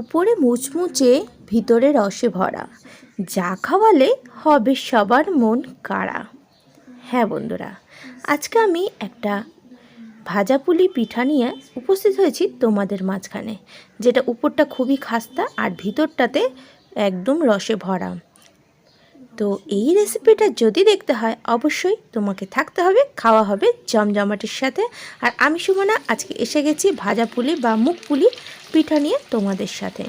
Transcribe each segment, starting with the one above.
উপরে মুচমুচে ভিতরে রসে ভরা। যা খাওয়ালে হবে সবার মন কাড়া। হ্যাঁ বন্ধুরা, আজকে আমি একটা ভাজা পুলি পিঠা নিয়ে উপস্থিত হয়েছি তোমাদের মাঝখানে, যেটা উপরটা খুবই খাস্তা আর ভিতরটাতে একদম রসে ভরা। তো এই রেসিপিটা যদি দেখতে হয়, অবশ্যই তোমাকে থাকতে হবে, খাওয়া হবে জমজমাটির সাথে। আর আমি সুমনা, আজকে এসে গেছি ভাজা পুলি বা মুখ পুলি পিঠা নিয়ে তোমাদের সাথে।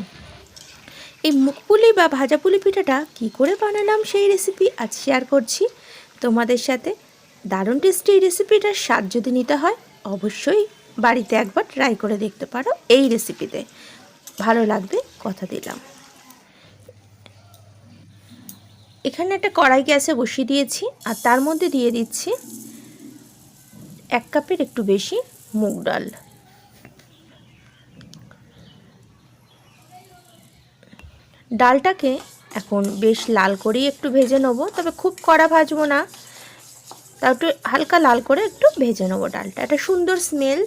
এই মুখ পুলি বা ভাজা পুলি পিঠাটা কী করে বানালাম সেই রেসিপি আজ শেয়ার করছি তোমাদের সাথে। দারুণ টেস্টি এই রেসিপিটার স্বাদ যদি নিতে হয়, অবশ্যই বাড়িতে একবার ট্রাই করে দেখতে পারো এই রেসিপিতে ভালো লাগবে, কথা দিলাম। এখানে একটা কড়াই গ্যাসে বসিয়ে দিয়েছি, আর তার মধ্যে দিয়ে দিচ্ছি এক কাপের একটু বেশি মুগ ডাল। ডালটাকে এখন বেশ লাল করেই একটু ভেজে নেব, তবে খুব কড়া ভাজবো না। তাও একটু হালকা লাল করে একটু ভেজে নেব ডালটা। একটা সুন্দর স্মেল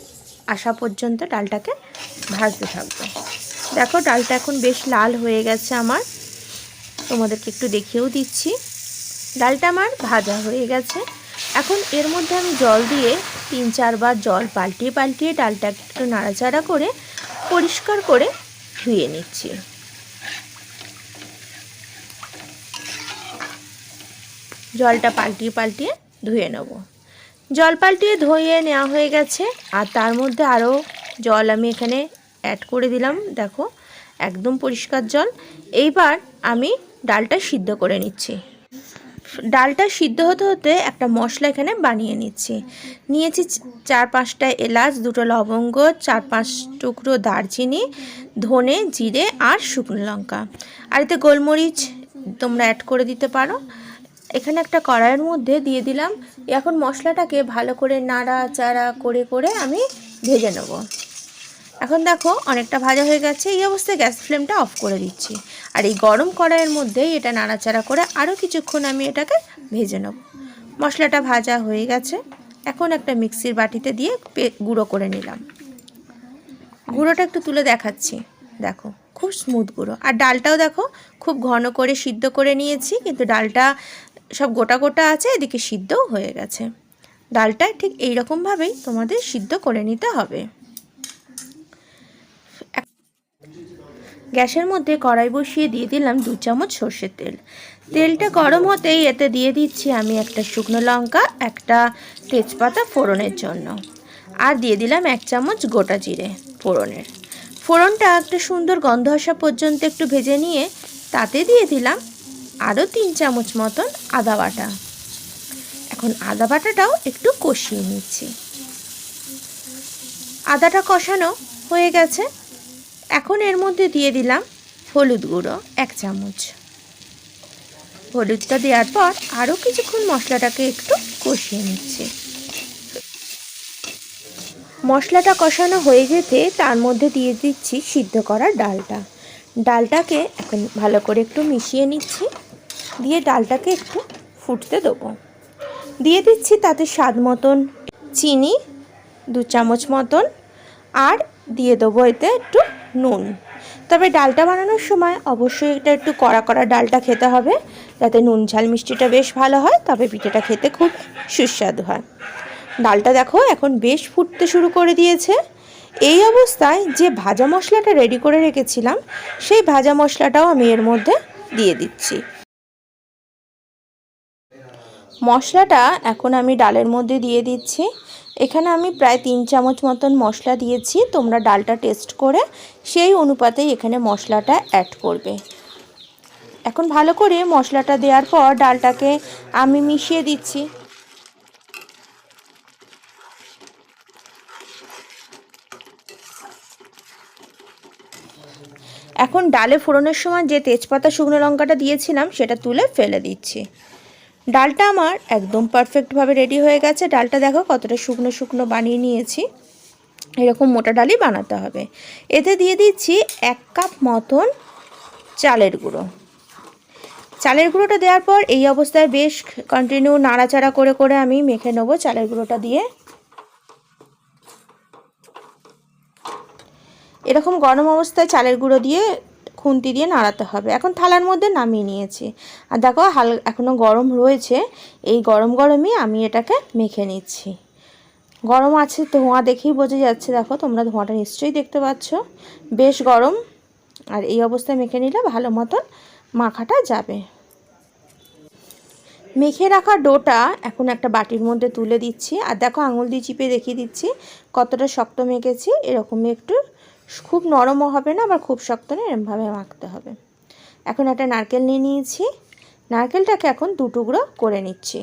আসা পর্যন্ত ডালটাকে ভাজতে থাকব। দেখো ডালটা এখন বেশ লাল হয়ে গেছে আমার। তোমাদেরকে একটু দেখিয়েও দিচ্ছি। ডালটা আমার ভাজা হয়ে গেছে। এখন এর মধ্যে আমি জল দিয়ে তিন চারবার জল পাল্টিয়ে পাল্টিয়ে ডালটা একটু নাড়াচাড়া করে পরিষ্কার করে ধুয়ে নিচ্ছি। জলটা পাল্টিয়ে পাল্টিয়ে ধুয়ে নেব। জল পাল্টিয়ে ধুয়ে নেওয়া হয়ে গেছে আর তার মধ্যে আরও জল আমি এখানে অ্যাড করে দিলাম। দেখো, একদম পরিষ্কার জল। এইবার আমি ডালটা সিদ্ধ করে নিচ্ছি। ডালটা সিদ্ধ হতে হতে একটা মশলা এখানে বানিয়ে নিচ্ছি। নিয়েছি চার পাঁচটা এলাচ, দুটো লবঙ্গ, চার পাঁচ টুকরো দারচিনি, ধনে, জিরে আর শুকনো লঙ্কা। আর এতে গোলমরিচ তোমরা অ্যাড করে দিতে পারো। এখানে একটা কড়াইয়ের মধ্যে দিয়ে দিলাম। এখন মশলাটাকে ভালো করে নাড়া চাড়া করে করে আমি ভেজে নেব। এখন দেখো অনেকটা ভাজা হয়ে গেছে। এই অবস্থায় গ্যাস ফ্লেমটা অফ করে দিচ্ছি। আর এই গরম কড়াইয়ের মধ্যেই এটা নাড়াচাড়া করে আরও কিছুক্ষণ আমি এটাকে ভেজে নেব। মশলাটা ভাজা হয়ে গেছে। এখন একটা মিক্সির বাটিতে দিয়ে গুঁড়ো করে নিলাম। গুঁড়োটা একটু তুলে দেখাচ্ছি। দেখো, খুব স্মুথ গুঁড়ো। আর ডালটাও দেখো, খুব ঘন করে সিদ্ধ করে নিয়েছি, কিন্তু ডালটা সব গোটা গোটা আছে, এদিকে সিদ্ধও হয়ে গেছে। ডালটা ঠিক এই রকমভাবেই তোমাদের সিদ্ধ করে নিতে হবে। গ্যাসের মধ্যে কড়াই বসিয়ে দিয়ে দিলাম দু চামচ সর্ষের তেল। তেলটা গরম হতেই এতে দিয়ে দিচ্ছি আমি একটা শুকনো লঙ্কা, একটা তেজপাতা ফোড়নের জন্য। আর দিয়ে দিলাম এক চামচ গোটা জিরে ফোড়নের। ফোড়নটা একটা সুন্দর গন্ধ আসা পর্যন্ত একটু ভেজে নিয়ে তাতে দিয়ে দিলাম আরও তিন চামচ মতন আদা বাটা। এখন আদা বাটাটাও একটু কষিয়ে নিচ্ছি। আদাটা কষানো হয়ে গেছে। এখন এর মধ্যে দিয়ে দিলাম হলুদ গুঁড়ো, এক চামচ। হলুদটা দেওয়ার পর আরও কিছুক্ষণ মশলাটাকে একটু কষিয়ে নিচ্ছি। মশলাটা কষানো হয়ে যেতে তার মধ্যে দিয়ে দিচ্ছি সিদ্ধ করা ডালটা। ডালটাকে এখন ভালো করে একটু মিশিয়ে নিচ্ছি, দিয়ে ডালটাকে একটু ফুটতে দেবো। দিয়ে দিচ্ছি তাতে স্বাদ মতন চিনি, দু চামচ মতন, আর দিয়ে দেবো এতে একটু নুন। তবে ডালটা বানানোর সময় অবশ্যই এটা একটু কড়া কড়া ডালটা খেতে হবে, যাতে নুন ঝাল মিষ্টিটা বেশ ভালো হয়, তবে পিঠেটা খেতে খুব সুস্বাদু হয়। ডালটা দেখো এখন বেশ ফুটতে শুরু করে দিয়েছে। এই অবস্থায় যে ভাজা মশলাটা রেডি করে রেখেছিলাম, সেই ভাজা মশলাটাও আমি এর মধ্যে দিয়ে দিচ্ছি। মশলাটা এখন আমি ডালের মধ্যে দিয়ে দিচ্ছি। এখানে আমি প্রায় তিন চামচ মতন মশলা দিয়েছি, তোমরা ডালটা টেস্ট করে সেই অনুপাতেই এখানে মশলাটা অ্যাড করবে। এখন ভালো করে মশলাটা দেওয়ার পর ডালটাকে আমি মিশিয়ে দিচ্ছি। এখন ডালে ফোড়নের সময় যে তেজপাতা, শুকনো লঙ্কাটা দিয়েছিলাম, সেটা তুলে ফেলে দিচ্ছি। ডালটা আমার একদম পারফেক্টভাবে রেডি হয়ে গেছে। ডালটা দেখো কতটা শুকনো শুকনো বানিয়ে নিয়েছি। এরকম মোটা ডালই বানাতে হবে। এতে দিয়ে দিচ্ছি এক কাপ মতন চালের গুঁড়ো। চালের গুঁড়োটা দেওয়ার পর এই অবস্থায় বেশ কন্টিনিউ নাড়াচাড়া করে করে আমি মেখে নেব চালের গুঁড়োটা দিয়ে। এরকম গরম অবস্থায় চালের গুঁড়ো দিয়ে খুন্তি দিয়ে নাড়াতে হবে। এখন থালার মধ্যে নামিয়ে নিয়েছি। আর দেখো, হাল এখনও গরম রয়েছে। এই গরম গরমই আমি এটাকে মেখে নিচ্ছি। গরম আছে, ধোঁয়া দেখেই বোঝা যাচ্ছে। দেখো, তোমরা ধোঁয়াটা নিশ্চয়ই দেখতে পাচ্ছ। বেশ গরম। আর এই অবস্থায় মেখে নিলে ভালো মতন মাখাটা যাবে। মেখে রাখা ডোটা এখন একটা বাটির মধ্যে তুলে দিচ্ছি। আর দেখো, আঙুল দিয়ে চিপে দেখিয়ে দিচ্ছি কতটা শক্ত মেখেছি। এরকমই একটু খুব নরমও হবে না, আবার খুব শক্ত না এরমভাবে মাখতে হবে। এখন একটা নারকেল নিয়ে নিয়েছি। নারকেলটাকে এখন দু টুকরো করে নিচ্ছি।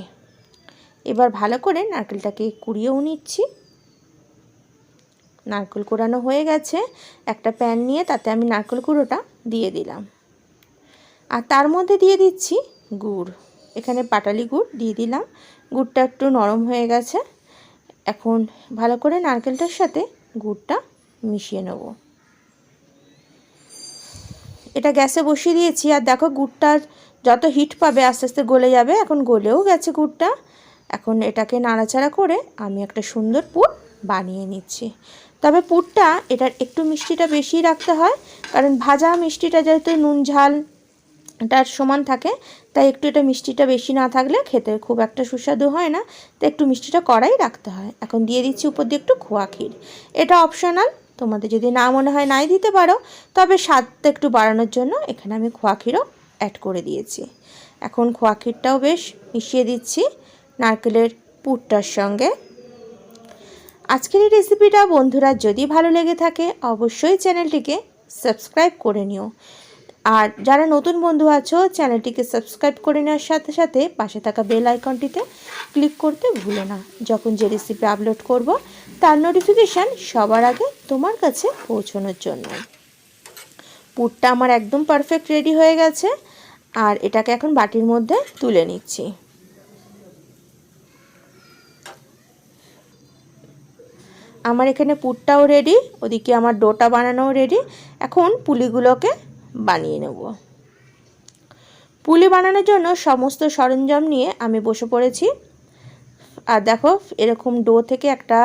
এবার ভালো করে নারকেলটাকে কুড়িয়েও নিচ্ছি। নারকেল কুড়ানো হয়ে গেছে। একটা প্যান নিয়ে তাতে আমি নারকেল কুড়োটা দিয়ে দিলাম। আর তার মধ্যে দিয়ে দিচ্ছি গুড়। এখানে পাটালি গুড় দিয়ে দিলাম। গুড়টা একটু নরম হয়ে গেছে। এখন ভালো করে নারকেলটার সাথে গুড়টা মিশিয়ে নেব। এটা গ্যাসে বসিয়ে দিয়েছি, আর দেখো গুড়টা যত হিট পাবে আস্তে আস্তে গলে যাবে, এখন গলেও গেছে গুড়টা। এখন এটাকে নাড়াচাড়া করে আমি একটা সুন্দর পুর বানিয়ে নিচ্ছি। তবে পুরটা এটার একটু মিষ্টিটা বেশি রাখতে হয়, কারণ ভাজা মিষ্টিটা যেহেতু নুন ঝাল তার সমান থাকে, তাই একটু এটা মিষ্টিটা বেশি না থাকলে খেতে খুব একটা সুস্বাদু হয় না। তাই একটু মিষ্টিটা কড়াই রাখতে হয়। এখন দিয়ে দিচ্ছি উপর দিয়ে একটু খোয়া ক্ষীর। এটা অপশনাল তোমাদের যদি না মনে হয় নাই দিতে পারো, তবে স্বাদটা একটু বাড়ানোর জন্য এখানে আমি খোয়া ক্ষীরও অ্যাড করে দিয়েছি। এখন খোয়া ক্ষীরটাও বেশ মিশিয়ে দিচ্ছি নারকেলের পুরটার সঙ্গে। আজকের এই রেসিপিটা বন্ধুরা যদি ভালো লেগে থাকে, অবশ্যই চ্যানেলটিকে সাবস্ক্রাইব করে নিও। আর যারা নতুন বন্ধু আছো, চ্যানেলটিকে সাবস্ক্রাইব করে নেওয়ার সাথে সাথে পাশে থাকা বেল আইকনটিতে ক্লিক করতে ভুলো না। যখন যে রেসিপি আপলোড করব তার নোটিফিকেশান সবার আগে তোমার কাছে পৌঁছানোর জন্য। পুরটা আমার একদম পারফেক্ট রেডি হয়ে গেছে, আর এটাকে এখন বাটির মধ্যে তুলে নিচ্ছি। আমার এখানে পুরটাও রেডি ওদিকে আমার ডোটা বানানোও রেডি এখন পুলিগুলোকে বানিয়ে নেব। পুলি বানানোর জন্য সমস্ত সরঞ্জাম নিয়ে আমি বসে পড়েছি। আর দেখো, এরকম ডো থেকে একটা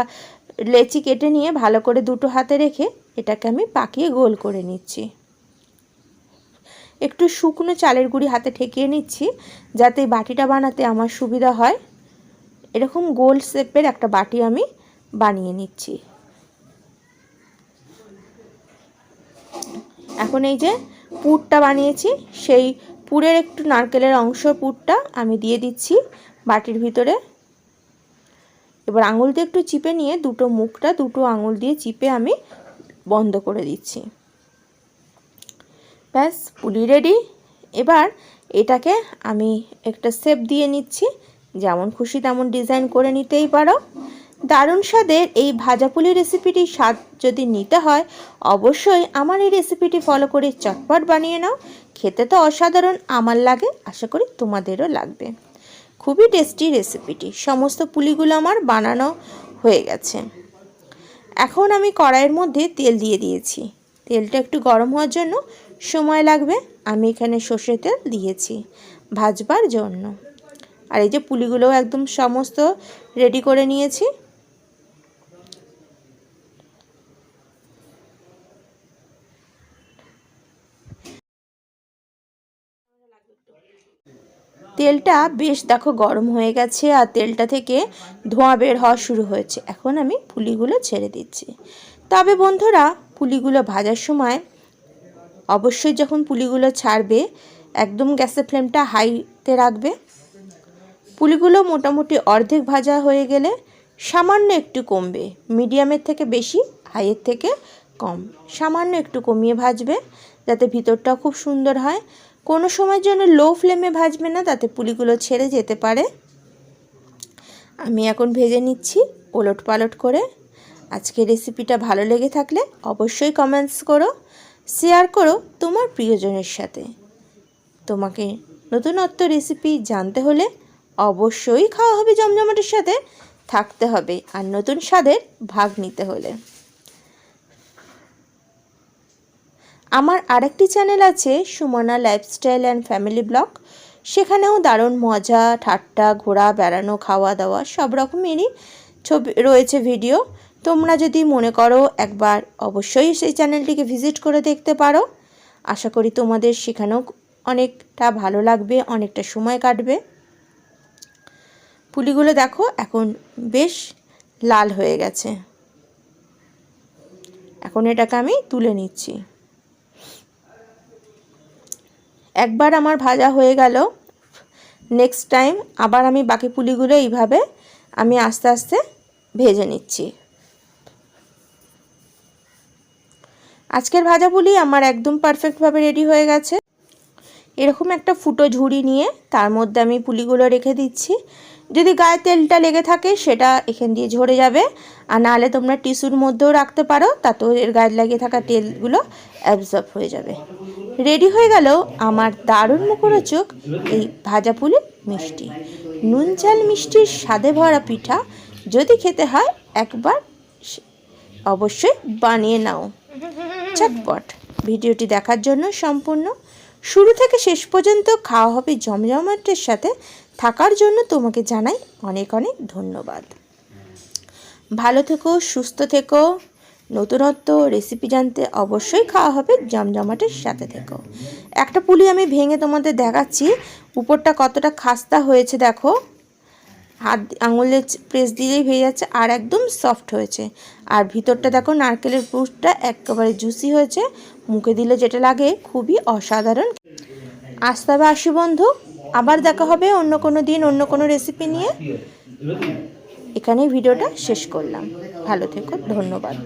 লেচি কেটে নিয়ে ভালো করে দুটো হাতে রেখে এটাকে আমি পাকিয়ে গোল করে নিচ্ছি। একটু শুকনো চালের গুঁড়ি হাতে ঠেকিয়ে নিচ্ছি যাতে বাটিটা বানাতে আমার সুবিধা হয়। এরকম গোল শেপের একটা বাটি আমি বানিয়ে নিচ্ছি। এখন এই যে পুরটা বানিয়েছি, সেই পুরের একটু নারকেলের অংশ পুরটা আমি দিয়ে দিচ্ছি বাটির ভিতরে। এবার আঙুল দিয়ে একটু চিপে নিয়ে দুটো মুখটা দুটো আঙুল দিয়ে চিপে আমি বন্ধ করে দিচ্ছি। ব্যাস, পুলি রেডি। এবার এটাকে আমি একটা শেপ দিয়ে নিচ্ছি। যেমন খুশি তেমন ডিজাইন করে নিতেই পারো। দারুণ স্বাদের এই ভাজা পুলি রেসিপিটি স্বাদ যদি নিতে হয়, অবশ্যই আমার এই রেসিপিটি ফলো করে চটপট বানিয়ে নাও। খেতে তো অসাধারণ, আমার লাগে, আশা করি তোমাদেরও লাগবে। খুবই টেস্টি রেসিপিটি সমস্ত পুলিগুলো আমার বানানো হয়ে গেছে। এখন আমি কড়াইয়ের মধ্যে তেল দিয়ে দিয়েছি। তেলটা একটু গরম হওয়ার জন্য সময় লাগবে। আমি এখানে সর্ষে তেল দিয়েছি ভাজবার জন্য। আর এই যে পুলিগুলোও একদম সমস্ত রেডি করে নিয়েছি। তেলটা বেশ দেখো গরম হয়ে গেছে আর তেলটা থেকে ধোঁয়া বের হওয়া শুরু হয়েছে। এখন আমি পুলিগুলো ছেড়ে দিচ্ছি। তবে বন্ধুরা, পুলিগুলো ভাজার সময় অবশ্যই যখন পুলিগুলো ছাড়বে, একদম গ্যাসের ফ্লেমটা হাইতে রাখবে। পুলিগুলো মোটামুটি অর্ধেক ভাজা হয়ে গেলে সামান্য একটু কমবে। মিডিয়ামের থেকে বেশি, হাইয়ের থেকে কম। সামান্য একটু কমিয়ে ভাজবে, যাতে ভিতরটাও খুব সুন্দর হয়। কোনো সময়ের জন্য লো ফ্লেমে ভাজবে না, তাতে পুলিগুলো ছেড়ে যেতে পারে। আমি এখন ভেজে নিচ্ছি ওলট পালট করে। আজকে রেসিপিটা ভালো লেগে থাকলে অবশ্যই কমেন্টস করো শেয়ার করো তোমার প্রিয়জনের সাথে। তোমাকে নতুনত্ব রেসিপি জানতে হলে অবশ্যই খাওয়া হবে জমজমাটের সাথে, থাকতে হবে, আর নতুন স্বাদের ভাগ নিতে হলে। আমার আরেকটি চ্যানেল আছে Sumana lifestyle and family blog সেখানেও দারুণ মজা, ঠাট্টা, ঘোরা, বেড়ানো, খাওয়া দাওয়া সব রকমেরই ছবি, রয়েছে ভিডিও তোমরা যদি মনে করো একবার অবশ্যই সেই চ্যানেলটিকে ভিজিট করে দেখতে পারো। আশা করি তোমাদের সেখানেও অনেকটা ভালো লাগবে, অনেকটা সময় কাটবে। পুলিগুলো দেখো, এখন বেশ লাল হয়ে গেছে। এখন এটাকে আমি তুলে নিচ্ছি। একবার আমার ভাজা হয়ে গেল। নেক্সট টাইম আবার আমি বাকি পুলিগুলো এইভাবে আমি আস্তে আস্তে ভেজে নিচ্ছি। আজকের ভাজা পুলি আমার একদম পারফেক্টভাবে রেডি হয়ে গেছে। এরকম একটা ফুটো ঝুড়ি নিয়ে তার মধ্যে আমি পুলিগুলো রেখে দিচ্ছি। যদি গায়ে তেলটা লেগে থাকে, সেটা এখান দিয়ে ঝরে যাবে। আর নাহলে তোমরা টিস্যুর মধ্যেও রাখতে পারো, তাতেও এর গায়ে লাগিয়ে থাকা তেলগুলো অ্যাবজর্ব হয়ে যাবে। রেডি হয়ে গেল আমার দারুণ মুখরোচক এই ভাজা পুলি মিষ্টি। নুন চাল মিষ্টির স্বাদে ভরা পিঠা, যদি খেতে হয় একবার অবশ্যই বানিয়ে নাও। চটপট। ভিডিওটি দেখার জন্য সম্পূর্ণ। শুরু থেকে শেষ পর্যন্ত খাওয়া হবে জমজমাটের সাথে থাকার জন্য তোমাকে জানাই অনেক অনেক ধন্যবাদ। ভালো থেকো, সুস্থ থেকো, নতুনত্ব রেসিপি জানতে অবশ্যই খাওয়া হবে জমজমাটের সাথে থেকো। একটা পুলি আমি ভেঙে তোমাদের দেখাচ্ছি, উপরটা কতটা খাস্তা হয়েছে দেখো। হাত আঙুলে প্রেস দিলেই ভেঙে যাচ্ছে আর একদম সফট হয়েছে। আর ভিতরটা দেখো নারকেলের পুরটা একেবারে জুসি হয়েছে। মুখে দিলে যেটা লাগে খুবই অসাধারণ। আসতে হবে আসি বন্ধু। আবার দেখা হবে অন্য কোনো দিন অন্য কোনো রেসিপি নিয়ে। এখানেই ভিডিওটা শেষ করলাম। ভালো থেকো ধন্যবাদ।